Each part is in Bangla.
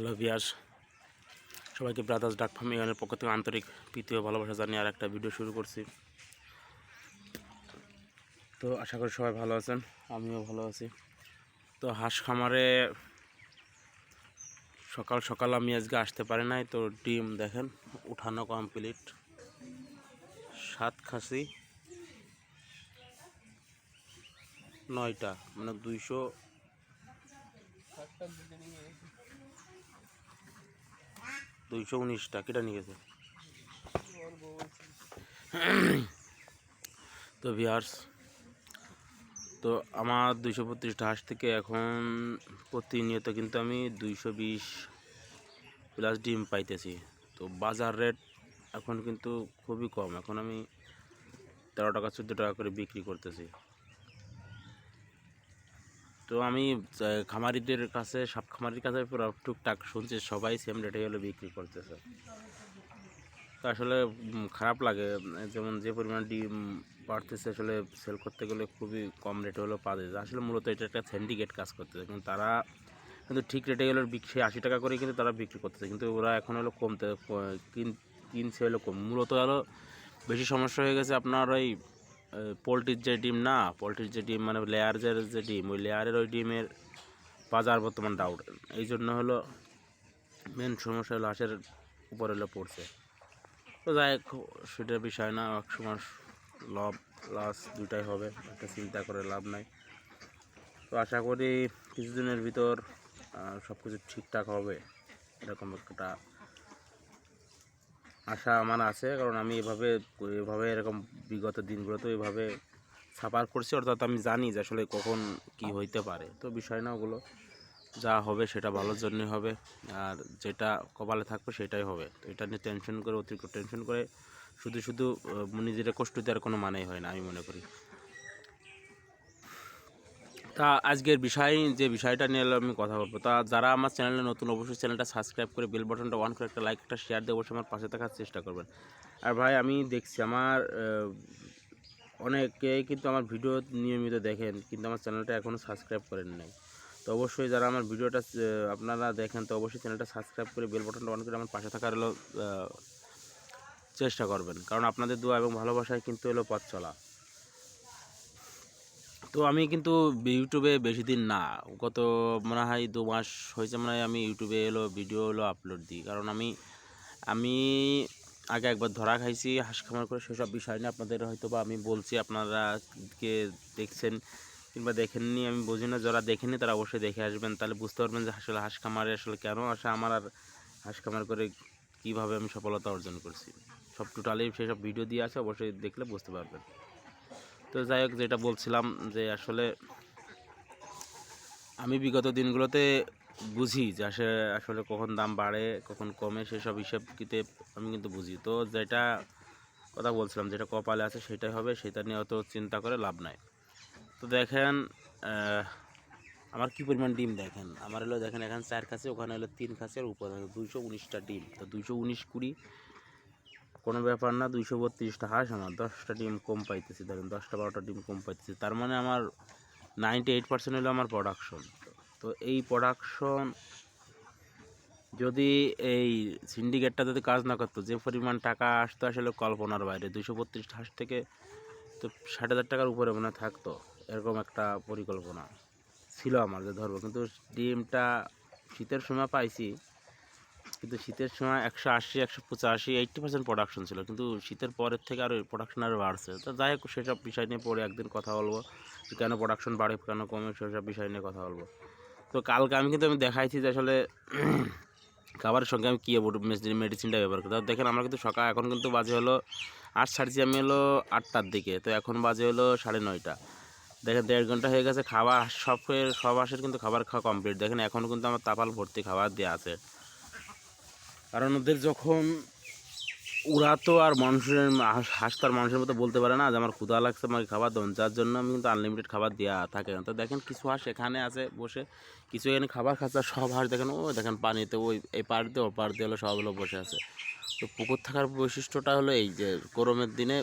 হ্যালো বিয়াস সবাইকে ব্রাদার্স ডাক ফার্ম ইউনিয়নের পক্ষ থেকে আন্তরিক প্রীতি ও ভালোবাসা জানিয়ে আর একটা ভিডিও শুরু করছি। তো আশা করি সবাই ভালো আছেন, আমিও ভালো আছি। তো হাঁস খামারে সকাল সকাল আমি আজকে আসতে পারি নাই, তো ডিম দেখেন, উঠানো কমপ্লিট সাত খাসি, নয়টা মানে দুইশো দুইশো উনিশটা, কেটা নিয়ে গেছে তো ভিয়ার্স তো আমার দুইশো বত্রিশটা হাঁস থেকে এখন প্রতিনিয়ত কিন্তু আমি দুইশো বিশ প্লাস ডিম পাইতেছি। তো বাজার রেট এখন কিন্তু খুবই কম, এখন আমি তেরো টাকা চোদ্দ টাকা করে বিক্রি করতেছি। তো আমি খামারিদের কাছে, সব খামারির কাছে পুরো টুকটাক শুনছি, সবাই সেম রেটে হলে বিক্রি করতেছে। তো আসলে খারাপ লাগে, যেমন যে পরিমাণ ডিম বাড়তেছে, আসলে সেল করতে গেলে খুবই কম রেটে হলেও পাওয়া যায়। আসলে মূলত এটা একটা সিন্ডিকেট কাজ করতেছে, কিন্তু তারা কিন্তু ঠিক রেটে গেলে বিক্রি আশি টাকা করে কিন্তু তারা বিক্রি করতেছে, কিন্তু ওরা এখন হলো কমতে কিন- কিনছে হলো কম। মূলত হলো বেশি সমস্যা হয়ে গেছে আপনার ওই পোলট্রির যে ডিম না, পোলট্রির যে ডিম মানে লেয়ারের যে ডিম, ওই লেয়ারের ওই ডিমের বাজার বর্তমান ডাউট এই জন্য হলো মেন সমস্যা হলো হাঁসের উপর হলো পড়ছে। তো যাই হোক, সেটার বিষয় না, এক সময় লাভ লস দুটাই হবে, একটা চিন্তা করে লাভ নাই। তো আশা করি কিছুদিনের ভিতর সব কিছু ঠিকঠাক হবে, এরকম একটা আশা আমার আছে, কারণ আমি এভাবে এভাবে এরকম বিগত দিনগুলোতে এভাবে সাফার করছি, অর্থাৎ আমি জানি যে আসলে কখন কি হইতে পারে। তো বিষয় না ওগুলো, যা হবে সেটা ভালোর জন্যই হবে, আর যেটা কপালে থাকবে সেটাই হবে। তো এটা নিয়ে টেনশন করে, অতিরিক্ত টেনশন করে, শুধু শুধু নিজেরা কষ্ট দেওয়ার কোনো মানেই হয় না, আমি মনে করি। তা আজকের বিষয় যে বিষয়টা নিয়ে আমি কথা বলব। তা যারা আমার চ্যানেলে নতুন অবশ্যই চ্যানেলটা সাবস্ক্রাইব করে বেল বাটনটা অন করে একটা লাইক একটা শেয়ার দিয়ে অবশ্যই আমার পাশে থাকার চেষ্টা করবেন। আর ভাই আমি দেখছি আমার আহ, অনেকেই কিন্তু আমার ভিডিও নিয়মিত দেখেন কিন্তু আমার চ্যানেলটা এখনও সাবস্ক্রাইব করেন নাই। তো অবশ্যই যারা আমার ভিডিওটা আপনারা দেখেন তো অবশ্যই চ্যানেলটা সাবস্ক্রাইব করে বেল বাটনটা অন করে আমার পাশে থাকার হলো চেষ্টা করবেন। কারণ আপনাদের দোয়া এবং ভালোবাসায় কিন্তু এলো পথ চলা। তো আমি কিন্তু ইউটিউবে বেশি দিন না। গত মনে হয় দু মাস হয়েছে মনে হয় আমি ইউটিউবে এলো, ভিডিও হলো আপলোড দিই। কারণ আমি আমি আগে একবার ধরা খাইছি, হাঁস খামার করে সেসব বিষয় নিয়ে। আপনাদের হয়তো বা আমি বলছি, আপনারা কে দেখছেন কিংবা দেখেননি, আমি বুঝি না। যারা দেখেনি তারা অবশ্যই দেখে আসবেন। তাহলে বুঝতে পারবেন যে আসলে হাঁস খামারে আসলে কেন আসে। আমার আর হাঁস খামার করে কীভাবে আমি সফলতা অর্জন করছি। সব টোটালি সেসব ভিডিও দিয়ে আছে, অবশ্যই দেখলে বুঝতে পারবেন। তো যাই হোক, যেটা বলছিলাম যে আসলে আমি বিগত দিনগুলোতে বুঝি যে আসলে আসলে কখন দাম বাড়ে, কখন কমে, সেসব হিসেব কিতে আমি কিন্তু বুঝি। তো যেটা কথা বলছিলাম, যেটা কপালে আছে সেটাই হবে, সেটা নিয়ে অত চিন্তা করে লাভ নাই। তো দেখেন আমার কি পরিমাণ ডিম দেখেন? আমার হলো দেখেন, এখানে চার খাসি, ওখানে হলো তিন খাসি আর উপরে দুইশো উনিশটা ডিম। তো দুইশো উনিশ কুড়ি কোনো ব্যাপার না, দুইশো বত্রিশটা হাঁস আমার, দশটা ডিম কম পাইতেছি, ধরেন দশটা বারোটা ডিম কম পাইতেছি। তার মানে আমার নাইনটি এইট পার্সেন্ট হলো আমার প্রোডাকশন তো এই প্রোডাকশন যদি এই সিন্ডিকেটটা যদি কাজ না করতো, যে পরিমাণ টাকা আসতো আসলে কল্পনার বাইরে। দুইশো বত্রিশটা হাঁস থেকে তো ষাট হাজার টাকার উপরে মনে থাকতো, এরকম একটা পরিকল্পনা ছিল আমার যে ধরবো। কিন্তু ডিমটা শীতের সময় পাইছি কিন্তু শীতের সময় একশো আশি, একশো পঁচাশি এইট্টি পার্সেন্ট প্রোডাকশন ছিল। কিন্তু শীতের পরের থেকে আরও প্রোডাকশন আরও বাড়ছে। তো যাই হোক, সেসব বিষয় নিয়ে পরে একদিন কথা বলব। কেন প্রোডাকশন বাড়ে, কেন কমে, সেসব বিষয় নিয়ে কথা বলব। তো কালকে আমি কিন্তু আমি দেখাইছি যে আসলে খাবারের সঙ্গে আমি কী মেডিসিনটা ব্যবহার করি। দেখেন, আমরা কিন্তু সকাল, এখন কিন্তু বাজে হলো আট ছাড়ছি আমি হলো আটটার দিকে। তো এখন বাজে হলো সাড়ে নয়টা। দেখেন, দেড় ঘণ্টা হয়ে গেছে খাবার সব সব হাঁসের কিন্তু খাবার খাওয়া কমপ্লিট দেখেন এখনও কিন্তু আমার তাপাল ভর্তি খাবার দেওয়া আছে। কারণ ওদের যখন ওরা তো আর মানুষের হাঁস- হাঁস তো মানুষের মতো বলতে পারে না যে আমার ক্ষুধা লাগছে, আমাকে খাবার দেন যার জন্য আমি কিন্তু আনলিমিটেড খাবার দেওয়া থাকে তো দেখেন কিছু হাঁস এখানে আছে বসে, কিছু এখানে খাবার খাচ্ছে সব হাঁস দেখেন ও দেখেন পানিতে ওই এই পার দিয়ে ও পার দিয়ে হলো সবগুলো বসে আছে। তো পুকুর থাকার বৈশিষ্ট্যটা হলো এই যে গরমের দিনে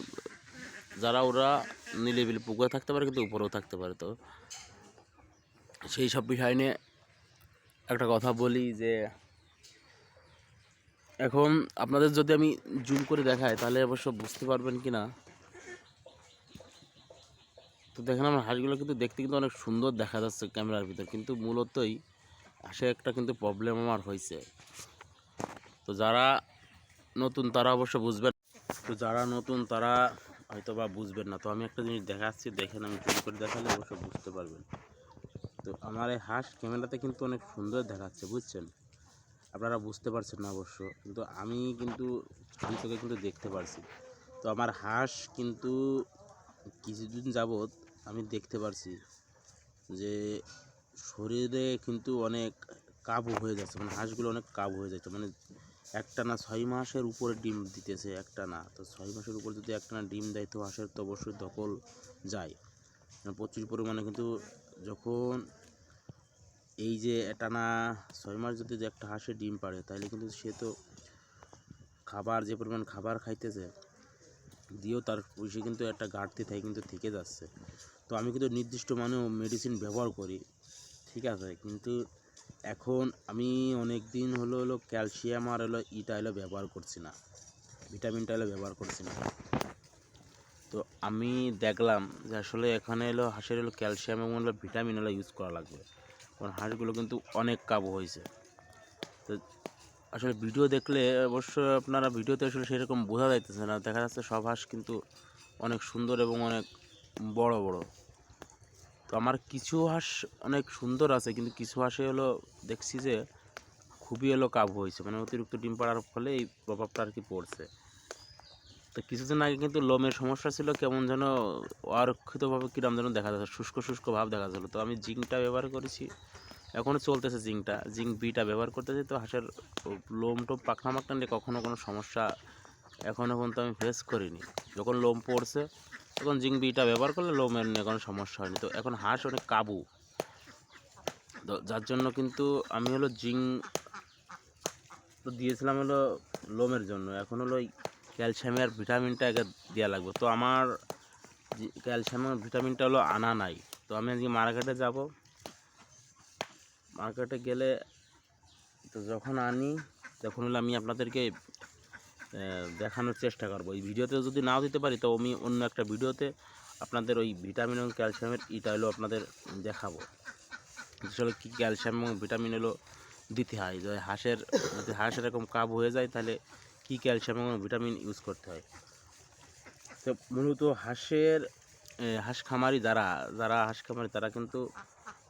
যারা ওরা নিলিবিলি পুকুরে থাকতে পারে কিন্তু উপরেও থাকতে পারে। তো সেই সব বিষয় নিয়ে একটা কথা বলি যে এখন আপনাদের যদি আমি জুম করে দেখাই, তাহলে অবশ্য বুঝতে পারবেন কি না তো দেখেন আমার হাঁসগুলো কিন্তু দেখতে কিন্তু অনেক সুন্দর দেখা যাচ্ছে ক্যামেরার ভিতর, কিন্তু মূলতই হাঁসে একটা কিন্তু প্রবলেম আমার হয়েছে। তো যারা নতুন, তারা অবশ্য বুঝবেন। তো যারা নতুন, তারা হয়তো বা বুঝবেন না। তো আমি একটা জিনিস দেখাচ্ছি, দেখেন আমি জুম করে দেখালে অবশ্য বুঝতে পারবেন। তো আমার এই হাঁস ক্যামেরাতে কিন্তু অনেক সুন্দর দেখাচ্ছে, বুঝছেন? আপনারা বুঝতে পারছেন না অবশ্য, কিন্তু আমি কিন্তু আমি চোখে কিন্তু দেখতে পারছি। তো আমার হাঁস কিন্তু কিছুদিন যাবৎ আমি দেখতে পারছি যে শরীরে কিন্তু অনেক কাবু হয়ে যাচ্ছে মানে হাঁসগুলো অনেক কাবু হয়ে যাচ্ছে। মানে একটা না ছয় মাসের উপরে ডিম দিতেছে একটা না তো ছয় মাসের উপর যদি একটা না ডিম দেয় তো হাঁসের তো অবশ্যই দখল যায়। প্রচুর পরিমাণে কিন্তু যখন এই যে টানা ছয় মাস যদি একটা হাঁসে ডিম পাড়ে তাহলে কিন্তু সে তো খাবার, যে পরিমাণ খাবার খাইতেছে, দিয়েও তার সে কিন্তু একটা ঘাটতি থাকে কিন্তু থেকে যাচ্ছে। তো আমি কিন্তু নির্দিষ্ট মানেও মেডিসিন ব্যবহার করি, ঠিক আছে? কিন্তু এখন আমি অনেক দিন হলো হলো ক্যালসিয়াম আর হলো ইটা হলো ব্যবহার করছি না ভিটামিনটা হলো ব্যবহার করছি না। তো আমি দেখলাম যে আসলে এখানে হলো হাঁসের হলো ক্যালসিয়াম এবং হলো ভিটামিন হলো ইউজ করা লাগবে। কারণ হাঁসগুলো কিন্তু অনেক কাবু হয়েছে। তো আসলে ভিডিও দেখলে অবশ্য আপনারা ভিডিওতে আসলে সেরকম বোঝা যাইতেছে না। দেখা যাচ্ছে সব হাঁস কিন্তু অনেক সুন্দর এবং অনেক বড় বড়। তো আমার কিছু হাঁস অনেক সুন্দর আছে, কিন্তু কিছু হাঁসে হলো দেখছি যে খুবই হলো কাবু হয়েছে। মানে অতিরিক্ত ডিম পাড়ার ফলে এই প্রভাবটা আর কি পড়ছে। তো কিছুদিন আগে কিন্তু লোমের সমস্যা ছিল, কেমন যেন অরক্ষিতভাবে কিরম যেন দেখা যাচ্ছে, শুষ্ক শুষ্ক ভাব দেখা যাচ্ছিল। তো আমি জিঙ্কটা ব্যবহার করেছি এখনও চলতেছে জিঙ্কটা জিঙ্ক বিটা ব্যবহার করতেছি, তো হাঁসের লোম টোম পাখনা মাখনা নিয়ে কখনও কোনো সমস্যা এখনও পর্যন্ত আমি ফেস করিনি। যখন লোম পড়ছে, তখন জিঙ্ক বিটা ব্যবহার করলে লোমের নিয়ে কোনো সমস্যা হয়নি। তো এখন হাঁস অনেক কাবু। তো যার জন্য কিন্তু আমি হলো জিঙ্ক তো দিয়েছিলাম হলো লোমের জন্য। এখন হলো ক্যালসিয়াম আর ভিটামিনটা আগে দেওয়া লাগবে। তো আমার ক্যালসিয়াম আর ভিটামিনটা হলো আনা নাই। তো আমি আজকে মার্কেটে যাব। মার্কেটে গেলে তো যখন আনি, তখন হলো আমি আপনাদেরকে দেখানোর চেষ্টা করব। এই ভিডিওতে যদি নাও দিতে পারি, তো আমি অন্য একটা ভিডিওতে আপনাদের ওই ভিটামিন এবং ক্যালসিয়ামের ইটা হলো আপনাদের দেখাবো। আসলে কী ক্যালসিয়াম এবং ভিটামিন হলো দিতে হয়। যে হাঁসের, যদি হাঁস এরকম কাব হয়ে যায়, তাহলে কী ক্যালসিয়াম এবং ভিটামিন ইউজ করতে হয়? তো মূলত হাঁসের হাঁস খামারি যারা যারা হাঁস খামারি তারা কিন্তু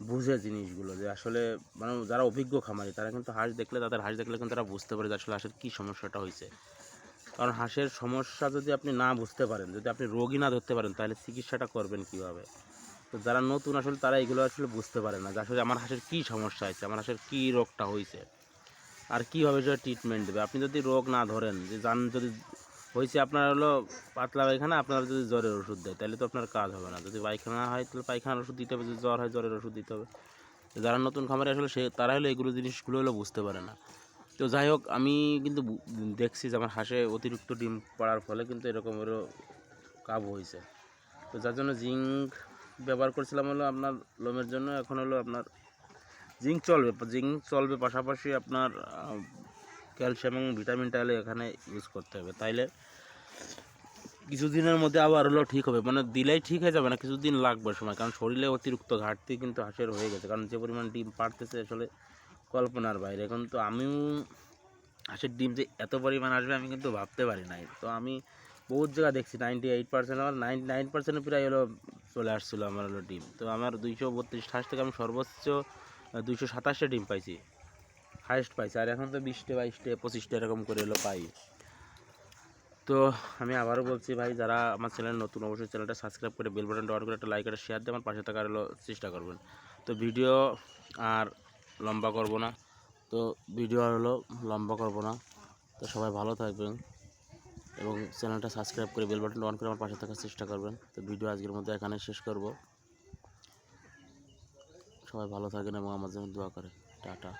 বুঝে জিনিসগুলো যে আসলে মানে যারা অভিজ্ঞ খামারি তারা কিন্তু হাঁস দেখলে, তাদের হাঁস দেখলে কিন্তু তারা বুঝতে পারে যে আসলে হাঁসের কী সমস্যাটা হয়েছে। কারণ হাঁসের সমস্যা যদি আপনি না বুঝতে পারেন, যদি আপনি রোগী না ধরতে পারেন, তাহলে চিকিৎসাটা করবেন কীভাবে? তো যারা নতুন আসলে তারা এগুলো আসলে বুঝতে পারে না যে আসলে আমার হাঁসের কী সমস্যা হয়েছে, আমার হাঁসের কী রোগটা হয়েছে। আর কীভাবে সেটা ট্রিটমেন্ট দেবে? আপনি যদি রোগ না ধরেন, যে জান যদি হয়েছে আপনার হলো পাতলা পায়খানা, আপনার যদি জ্বরের ওষুধ দেয়, তাহলে তো আপনার কাজ হবে না। যদি পায়খানা হয়, তাহলে পায়খানার ওষুধ দিতে হবে, যদি জ্বর হয়, জ্বরের ওষুধ দিতে হবে। যারা নতুন খামারে আসলে সে, তারা হলো এগুলো জিনিসগুলো হলো বুঝতে পারে না। তো যাই হোক, আমি কিন্তু দেখছি যে আমার হাঁসে অতিরিক্ত ডিম পড়ার ফলে কিন্তু এরকম হলো কাবু হয়েছে। তো যার জন্য জিঙ্ক ব্যবহার করছিলাম হলো আপনার লোমের জন্য, এখন হলো আপনার জিঙ্ক চলবে জিঙ্ক চলবে পাশাপাশি আপনার ক্যালসিয়াম এবং ভিটামিন হলে এখানে ইউজ করতে হবে। তাইলে কিছুদিনের মধ্যে আবার হলো ঠিক হবে। মানে দিলেই ঠিক হয়ে যাবে না, কিছুদিন লাগবে সময়। কারণ শরীরে অতিরিক্ত ঘাটতি কিন্তু হাঁসের হয়ে গেছে। কারণ যে পরিমাণ ডিম পারতেছে আসলে কল্পনার বাইরে। এখন তো আমিও হাঁসের ডিম যে এত পরিমাণ আসবে আমি কিন্তু ভাবতে পারি নাই। তো আমি বহুত জায়গা দেখছি নাইনটি এইট পার্সেন্ট আমার নাইনটি নাইন পার্সেন্ট প্রায় হলো চলে আসছিল আমার হলো ডিম। তো আমার দুইশো বত্রিশ হাঁস থেকে আমি সর্বোচ্চ দুইশো সাতাশটা ডিম পাইছি। হায়েস্ট পাইছি। আর এখন তো বিশটে, বাইশটে, পঁচিশটা এরকম করে এলো পাই। তো আমি আবারও বলছি ভাই, যারা আমার চ্যানেল নতুন, অবশ্যই চ্যানেলটা সাবস্ক্রাইব করে বেল বাটনটা অন করে একটা লাইক আর শেয়ার দিয়ে আমার পাশে থাকার চেষ্টা করবেন। তো ভিডিও আর লম্বা করব না। তো ভিডিও আর হলো লম্বা করব না। তো সবাই ভালো থাকবেন এবং চ্যানেলটা সাবস্ক্রাইব করে বেল বাটনটা অন করে আমার পাশে থাকার চেষ্টা করবেন। তো ভিডিও আজকের মধ্যে এখানে শেষ করব। সবাই ভালো থাকেন এবং আমার জন্য দোয়া করে টাটা।